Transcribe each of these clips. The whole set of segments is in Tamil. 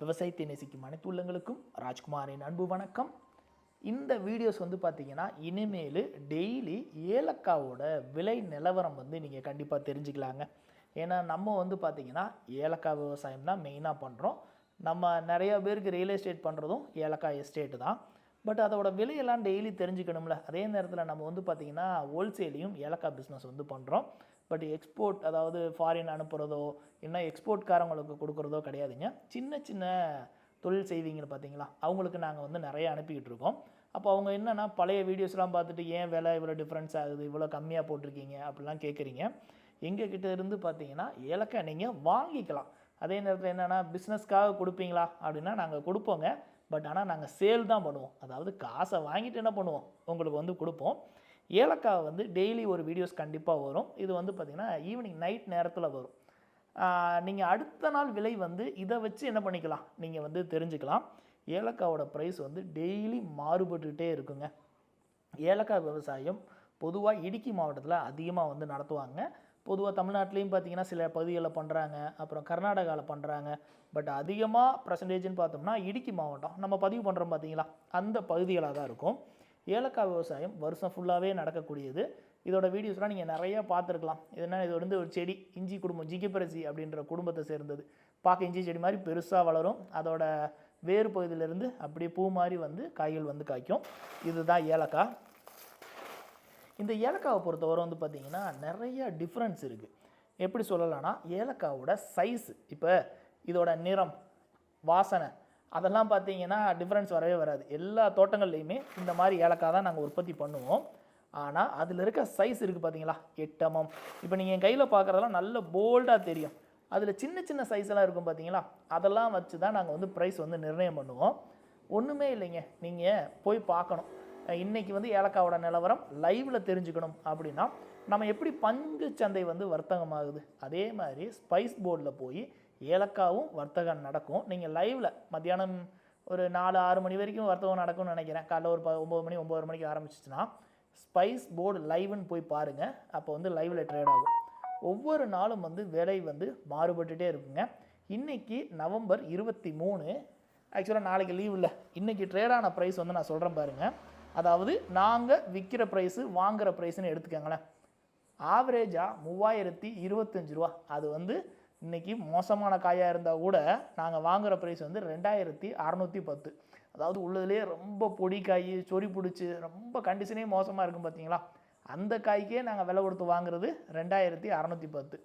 விவசாயத்தை நேசிக்கும் அனைத்து உள்ளங்களுக்கும் ராஜ்குமாரின் அன்பு வணக்கம். இந்த வீடியோஸ் வந்து பார்த்தீங்கன்னா இனிமேல் டெய்லி ஏலக்காவோட விலை நிலவரம் வந்து நீங்கள் கண்டிப்பாக தெரிஞ்சுக்கலாங்க. ஏன்னா நம்ம வந்து பார்த்தீங்கன்னா ஏலக்காய் விவசாயம் தான் மெயினாக பண்ணுறோம் நம்ம நிறைய பேருக்கு ரியல் எஸ்டேட் பண்ணுறதும் ஏலக்காய் எஸ்டேட்டு தான். பட் அதோட விலையெல்லாம் டெய்லி தெரிஞ்சுக்கணும்ல. அதே நேரத்தில் நம்ம வந்து பார்த்திங்கன்னா ஹோல்சேலையும் ஏலக்காய் பிஸ்னஸ் வந்து பண்ணுறோம் பட் எக்ஸ்போர்ட் அதாவது ஃபாரின் அனுப்புகிறதோ இல்லை எக்ஸ்போர்ட்காரங்களுக்கு கொடுக்குறதோ கிடையாதுங்க. சின்ன சின்ன தொழில் செய்வீங்கன்னு பார்த்தீங்களா? அவங்களுக்கு நாங்கள் வந்து நிறைய அனுப்பிக்கிட்டு இருக்கோம். அப்போ அவங்க என்னென்னா பழைய வீடியோஸ்லாம் பார்த்துட்டு ஏன் விலை இவ்வளோ டிஃப்ரென்ஸ் ஆகுது? இவ்வளோ கம்மியாக போட்டிருக்கீங்க? அப்படிலாம் கேட்குறீங்க. எங்ககிட்ட இருந்து பார்த்தீங்கன்னா ஏலக்காய் நீங்கள் வாங்கிக்கலாம். அதே நேரத்தில் என்னென்னா பிஸ்னஸ்க்காக கொடுப்பீங்களா? அப்படின்னா நாங்கள் கொடுப்போங்க. பட் ஆனால் நாங்கள் சேல் தான் பண்ணுவோம். அதாவது காசை வாங்கிட்டு என்ன பண்ணுவோம்? உங்களுக்கு வந்து கொடுப்போம். ஏலக்காய் வந்து டெய்லி ஒரு வீடியோஸ் கண்டிப்பாக வரும். இது வந்து பார்த்திங்கன்னா ஈவினிங் நைட் நேரத்தில் வரும். நீங்கள் அடுத்த நாள் விலை வந்து இதை வச்சு என்ன பண்ணிக்கலாம்? நீங்கள் வந்து தெரிஞ்சுக்கலாம். ஏலக்காவோட ப்ரைஸ் வந்து டெய்லி மாறுபட்டுக்கிட்டே இருக்குங்க. ஏலக்காய் விவசாயம் பொதுவாக இடுக்கி மாவட்டத்தில் அதிகமாக வந்து நடத்துவாங்க. பொதுவாக தமிழ்நாட்டிலையும் பார்த்தீங்கன்னா சில பகுதிகளில் பண்ணுறாங்க அப்புறம் கர்நாடகாவில் பண்ணுறாங்க பட் அதிகமாக பர்சன்டேஜ்னு பார்த்தோம்னா இடுக்கி மாவட்டம். நம்ம பதிவு பண்ணுறோம் பார்த்தீங்களா அந்த பகுதிகளாக தான் இருக்கும். ஏலக்காய் விவசாயம் வருஷம் ஃபுல்லாகவே நடக்கக்கூடியது. இதோட வீடியோஸ்லாம் நீங்கள் நிறையா பார்த்துருக்கலாம். இது என்ன இது வந்து ஒரு செடி இஞ்சி குடும்பம் ஜிகிப்பரசி அப்படின்ற குடும்பத்தை சேர்ந்தது. பார்க்க இஞ்சி செடி மாதிரி பெருசாக வளரும். அதோட வேறு பகுதியிலேருந்து அப்படியே பூ மாதிரி வந்து காய்கள் வந்து காய்க்கும். இதுதான் ஏலக்காய். இந்த ஏலக்காவை பொறுத்தவரை வந்து பார்த்திங்கன்னா நிறைய டிஃப்ரென்ஸ் இருக்குது எப்படி சொல்லலாம்னா ஏலக்காவோட சைஸ் இப்போ இதோட நிறம் வாசனை அதெல்லாம் பார்த்தீங்கன்னா டிஃப்ரென்ஸ் வரவே வராது. எல்லா தோட்டங்கள்லேயுமே இந்த மாதிரி ஏலக்காய் தான் நாங்கள் உற்பத்தி பண்ணுவோம். ஆனால் அதில் இருக்க சைஸ் இருக்குது பார்த்தீங்களா? எட்டமம். இப்போ நீங்கள் என் கையில் பார்க்குறதெல்லாம் நல்ல போல்டாக தெரியும். அதில் சின்ன சின்ன சைஸ் எல்லாம் இருக்கும் பார்த்தீங்களா? அதெல்லாம் வச்சு தான் நாங்கள் வந்து ப்ரைஸ் வந்து நிர்ணயம் பண்ணுவோம். ஒன்றுமே இல்லைங்க. நீங்கள் போய் பார்க்கணும். இன்றைக்கி வந்து ஏலக்காவோட நிலவரம் லைவில் தெரிஞ்சுக்கணும் அப்படின்னா நம்ம எப்படி பங்கு சந்தை வந்து வர்த்தகமாகுது? அதே மாதிரி ஸ்பைஸ் போர்டில் போய் ஏலக்காவும் வர்த்தகம் நடக்கும். நீங்கள் லைவில் மத்தியானம் ஒரு நாலு ஆறு மணி வரைக்கும் வர்த்தகம் நடக்கும்னு நினைக்கிறேன். காலைல ஒரு ப ஒம்பது மணி ஒம்பது மணிக்கு ஆரம்பிச்சிச்சுன்னா ஸ்பைஸ் போர்டு லைவ்னு போய் பாருங்கள் அப்போ வந்து லைவில் ட்ரேட் ஆகும். ஒவ்வொரு நாளும் வந்து விலை வந்து மாறுபட்டுட்டே இருக்குங்க. இன்னைக்கு நவம்பர் இருபத்தி மூணு. ஆக்சுவலாக நாளைக்கு லீவ் இல்லை. இன்றைக்கி ட்ரேடான ப்ரைஸ் வந்து நான் சொல்கிறேன் பாருங்கள் அதாவது நாங்கள் விற்கிற ப்ரைஸு வாங்குகிற ப்ரைஸ்னு எடுத்துக்கோங்களேன். ஆவரேஜாக மூவாயிரத்தி இருபத்தஞ்சு ரூபா. அது வந்து இன்றைக்கி மோசமான காயாக இருந்தால் கூட நாங்கள் வாங்குகிற ப்ரைஸ் வந்து ரெண்டாயிரத்தி அறநூற்றி பத்து. அதாவது உள்ளதுலேயே ரொம்ப பொடி காய் சொறி பிடிச்சி ரொம்ப கண்டிஷனே மோசமாக இருக்கும் பார்த்தீங்களா அந்த காய்க்கே நாங்கள் விலை கொடுத்து வாங்குறது ரெண்டாயிரத்தி அறநூற்றி பத்து.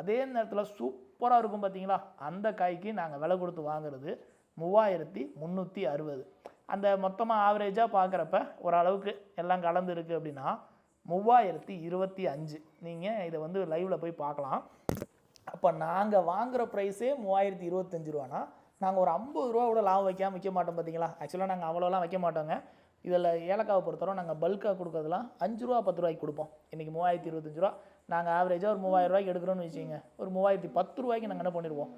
அதே நேரத்தில் சூப்பராக இருக்கும் பார்த்தீங்களா அந்த காய்க்கு நாங்கள் விலை கொடுத்து வாங்குறது மூவாயிரத்தி முந்நூற்றி அறுபது. அந்த மொத்தமாக ஆவரேஜாக பார்க்குறப்ப ஓரளவுக்கு எல்லாம் கலந்து இருக்குது அப்படின்னா மூவாயிரத்தி இருபத்தி அஞ்சு. நீங்கள் இதை வந்து லைவில் போய் பார்க்கலாம். அப்போ நாங்கள் வாங்குகிற ப்ரைஸே மூவாயிரத்தி இருபத்தஞ்சு ரூபானா? நாங்கள் ஒரு ஐம்பது ரூபா கூட லாபம் வைக்காமல் விற்க மாட்டோம் பார்த்தீங்களா ஆக்சுவலாக நாங்கள் அவ்வளோலாம் வைக்க மாட்டோங்க. இதில் ஏலக்காவை பொறுத்தவரை நாங்கள் பல்காக கொடுக்கறதுலாம் அஞ்சு ரூபா பத்து ரூபாய்க்கு கொடுப்போம். இன்றைக்கி மூவாயிரத்தி இருபத்தஞ்சு ரூபா. நாங்கள் ஆவரேஜாக ஒரு மூவாயிரம் ரூபாய்க்கு எடுக்கிறோன்னு வச்சுக்கோங்க. ஒரு மூவாயிரத்தி பத்து ரூபாய்க்கு நாங்கள் என்ன பண்ணிடுவோம்?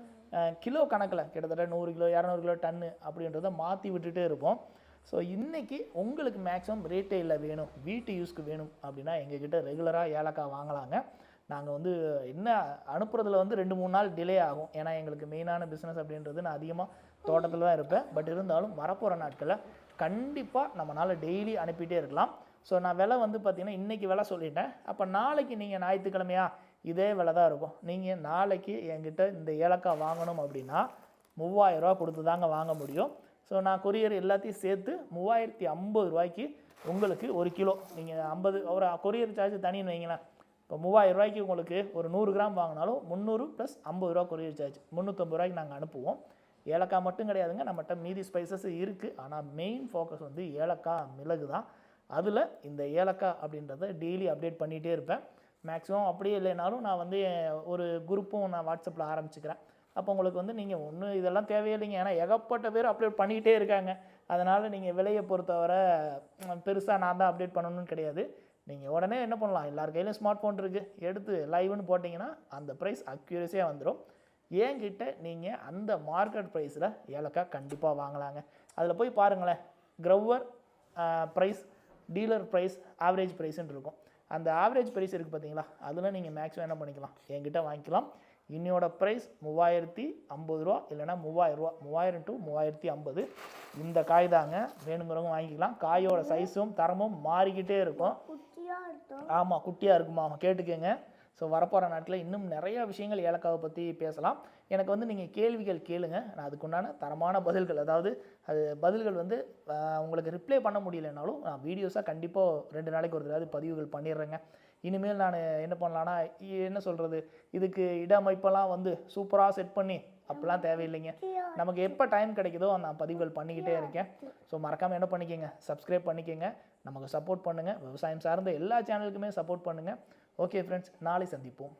கிலோ கணக்கில் கிட்டத்தட்ட நூறு கிலோ இரநூறு கிலோ டன்னு அப்படின்றத மாற்றி விட்டுட்டே இருப்போம். ஸோ இன்றைக்கி உங்களுக்கு மேக்ஸிமம் ரீட்டெயிலில் வேணும். வீட்டு யூஸ்க்கு வேணும் அப்படின்னா எங்ககிட்ட ரெகுலராக ஏலக்காய் வாங்கலாங்க. நாங்கள் வந்து என்ன அனுப்புறதுல வந்து ரெண்டு மூணு நாள் டிலே ஆகும். ஏன்னா எங்களுக்கு மெயினான பிஸ்னஸ் அப்படின்றது நான் அதிகமாக தோட்டத்தில் தான் இருப்பேன். பட் இருந்தாலும் வரப்போகிற நாட்களில் கண்டிப்பாக நம்மளால் டெய்லி அனுப்பிட்டே இருக்கலாம். ஸோ நான் விலை வந்து பார்த்திங்கன்னா இன்றைக்கி விலை சொல்லிட்டேன். அப்போ நாளைக்கு நீங்கள் ஞாயிற்றுக்கிழமையா இதே விலை தான் இருக்கும். நீங்கள் நாளைக்கு என்கிட்ட இந்த ஏலக்காய் வாங்கணும் அப்படின்னா மூவாயிரரூவா கொடுத்து தாங்க வாங்க முடியும். ஸோ நான் கொரியர் எல்லாத்தையும் சேர்த்து மூவாயிரத்தி ஐம்பது ரூபாய்க்கு உங்களுக்கு ஒரு கிலோ. நீங்கள் ஐம்பது ஒரு கொரியர் சார்ஜ் தனின்னு வைங்களேன். இப்போ மூவாயிரம் ரூபாய்க்கு உங்களுக்கு ஒரு நூறு கிராம் வாங்கினாலும் முந்நூறு ப்ளஸ் ஐம்பது ரூபா கொரியர் சார்ஜ் முந்நூற்றம்பது ரூபாய்க்கு நாங்கள் அனுப்புவோம். ஏலக்காய் மட்டும் கிடையாதுங்க நம்மகிட்ட மீதி ஸ்பைசஸ் இருக்குது ஆனால் மெயின் ஃபோக்கஸ் வந்து ஏலக்காய் மிளகு தான். அதில் இந்த ஏலக்காய் அப்படின்றத டெய்லி அப்டேட் பண்ணிகிட்டே இருப்பேன். மேக்ஸிமம் அப்படியே இல்லைனாலும் நான் வந்து ஒரு குரூப்பும் நான் வாட்ஸ்அப்பில் ஆரம்பிச்சுக்கிறேன். அப்போ உங்களுக்கு வந்து நீங்கள் ஒன்றும் இதெல்லாம் தேவையில்லைங்க. ஏன்னா ஏகப்பட்ட பேர் அப்டேட் பண்ணிக்கிட்டே இருக்காங்க. அதனால் நீங்கள் விலையை பொறுத்தவரை பெருசாக நான் தான் அப்டேட் பண்ணணும்னு கிடையாது. நீங்கள் உடனே என்ன பண்ணலாம்? எல்லார் கையிலும் ஸ்மார்ட் ஃபோன் இருக்குது எடுத்து லைவ்னு போட்டிங்கன்னா அந்த ப்ரைஸ் அக்யூரஸியாக வந்துடும் ஏங்கிட்ட நீங்கள் அந்த மார்க்கெட் ப்ரைஸில் ஏலக்காய் கண்டிப்பாக வாங்கலாங்க. அதில் போய் பாருங்களேன். Grower price dealer price average ப்ரைஸ்ன்னு இருக்கும். அந்த ஆவரேஜ் ப்ரைஸ் இருக்குது பார்த்தீங்களா அதில் நீங்கள் மேக்ஸிமம் என்ன பண்ணிக்கலாம்? என்கிட்ட வாங்கிக்கலாம். இன்னையோட ப்ரைஸ் மூவாயிரத்தி ஐம்பது ரூபா இல்லைன்னா மூவாயிரரூவா மூவாயிரம் டு மூவாயிரத்தி ஐம்பது. இந்த காய் தாங்க. வேணுங்கிறவங்க வாங்கிக்கலாம். காயோட சைஸும் தரமும் மாறிக்கிட்டே இருக்கும். ஆமாம் குட்டியாக இருக்குமா? கேட்டுக்கோங்க. ஸோ வரப்போகிற நாட்டில் இன்னும் நிறைய விஷயங்கள் ஏலக்காவை பற்றி பேசலாம். எனக்கு வந்து நீங்கள் கேள்விகள் கேளுங்க. நான் அதுக்குண்டான தரமான பதில்கள் அதாவது அது பதில்கள் வந்து உங்களுக்கு ரிப்ளை பண்ண முடியலனாலும் நான் வீடியோஸாக கண்டிப்பாக ரெண்டு நாளைக்கு ஒரு தடவை பதிவுகள் பண்ணிடுறேங்க. இனிமேல் நான் என்ன பண்ணலான்னா என்ன சொல்கிறது இதுக்கு இடமைப்பெல்லாம் வந்து சூப்பராக செட் பண்ணி அப்படிலாம் தேவையில்லைங்க. நமக்கு எப்போ டைம் கிடைக்குதோ நான் பதிவுகள் பண்ணிக்கிட்டே இருக்கேன். ஸோ மறக்காமல் என்ன பண்ணிக்கோங்க? சப்ஸ்கிரைப் பண்ணிக்கோங்க. நமக்கு சப்போர்ட் பண்ணுங்கள் விவசாயம் சார்ந்த எல்லா சேனலுக்குமே சப்போர்ட் பண்ணுங்கள் ஓகே ஃப்ரெண்ட்ஸ் நாளை சந்திப்போம்.